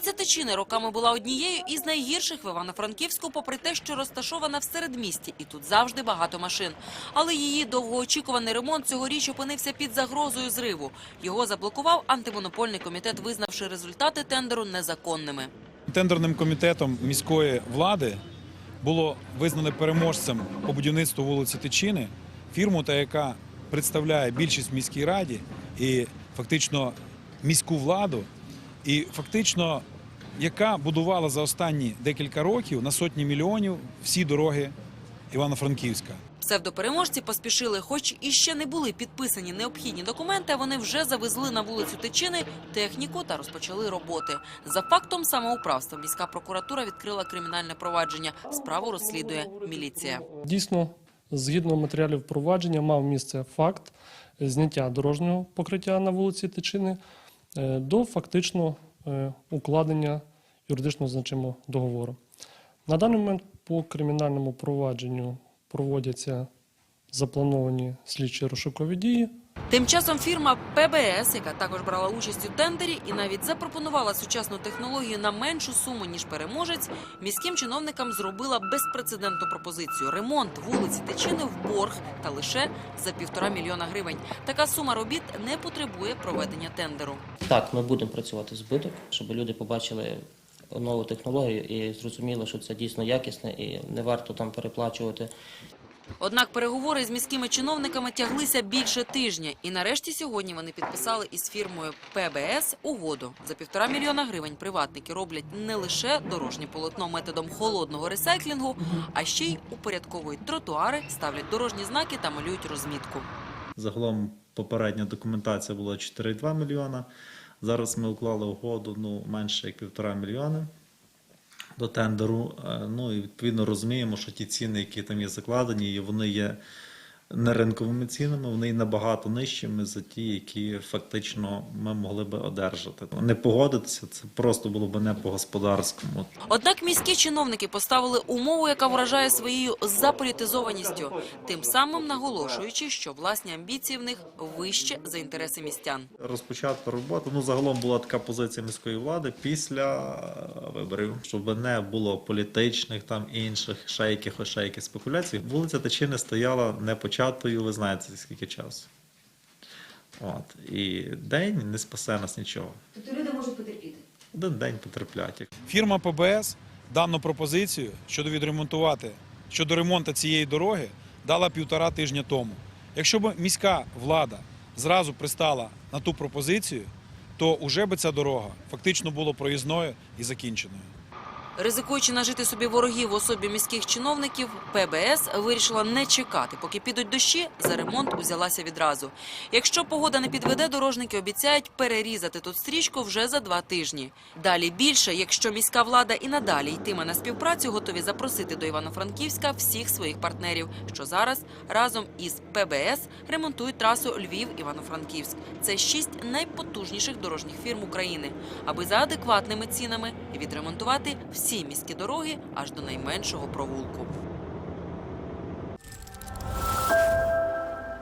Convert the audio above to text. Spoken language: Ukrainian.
Вулиця Тичини роками була однією із найгірших в Івано-Франківську, попри те, що розташована в середмісті, і тут завжди багато машин. Але її довгоочікуваний ремонт цьогоріч опинився під загрозою зриву. Його заблокував антимонопольний комітет, визнавши результати тендеру незаконними. Тендерним комітетом міської влади було визнано переможцем по будівництву вулиці Тичини фірму, та яка представляє більшість в міській раді і фактично міську владу, і фактично яка будувала за останні декілька років на сотні мільйонів всі дороги Івано-Франківська. Псевдопереможці поспішили, хоч і ще не були підписані необхідні документи, вони вже завезли на вулицю Тичини техніку та розпочали роботи. За фактом самоуправства міська прокуратура відкрила кримінальне провадження. Справу розслідує міліція. Дійсно, згідно матеріалів провадження, мав місце факт зняття дорожнього покриття на вулиці Тичини до фактично е, укладення юридично значимого договору. На даний момент по кримінальному провадженню проводяться заплановані слідчі розшукові дії. Тим часом фірма ПБС, яка також брала участь у тендері і навіть запропонувала сучасну технологію на меншу суму ніж переможець, міським чиновникам зробила безпрецедентну пропозицію: ремонт вулиці Тичини в борг та лише за півтора мільйона гривень. Така сума робіт не потребує проведення тендеру. Так, ми будемо працювати збиток, щоб люди побачили нову технологію і зрозуміли, що це дійсно якісне і не варто там переплачувати. Однак переговори з міськими чиновниками тяглися більше тижня, і нарешті сьогодні вони підписали із фірмою ПБС угоду. За півтора мільйона гривень приватники роблять не лише дорожнє полотно методом холодного ресайклінгу, а ще й упорядковують тротуари, ставлять дорожні знаки та малюють розмітку. Загалом попередня документація була 4,2 мільйона. Зараз ми уклали угоду ну, менше як півтора мільйони до тендеру. Е, Ну і відповідно розуміємо, що ті ціни, які там є закладені, вони є не ринковими цінами, вони набагато нижчими за ті, які фактично ми могли би одержати. Не погодитися це просто було б не по господарському. Однак міські чиновники поставили умову, яка вражає своєю заполітизованістю, тим самим наголошуючи, що власні амбіції в них вище за інтереси містян. розпочати роботу. Ну, загалом була така позиція міської влади після е, виборів, щоб не було політичних там інших ще якихось ще якихось спекуляцій. Вулиця Тичини стояла не початою, ви знаєте скільки часу. От. І день не спасе нас нічого. Тобто люди можуть потерпіти. Один день потерплять. Фірма ПБС дану пропозицію щодо відремонтувати щодо ремонту цієї дороги дала півтора тижня тому. Якщо б міська влада зразу пристала на ту пропозицію, то уже би ця дорога фактично була проїзною і закінченою. Ризикуючи нажити собі ворогів в особі міських чиновників, ПБС вирішила не чекати, поки підуть дощі, за ремонт узялася відразу. Якщо погода не підведе, дорожники обіцяють перерізати тут стрічку вже за два тижні. Далі більше, якщо міська влада і надалі йтиме на співпрацю, готові запросити до Івано-Франківська всіх своїх партнерів, що зараз разом із ПБС ремонтують трасу Львів-Івано-Франківськ. Це шість найпотужніших дорожніх фірм України, аби за адекватними цінами відремонтувати всі міські дороги аж до найменшого провулку.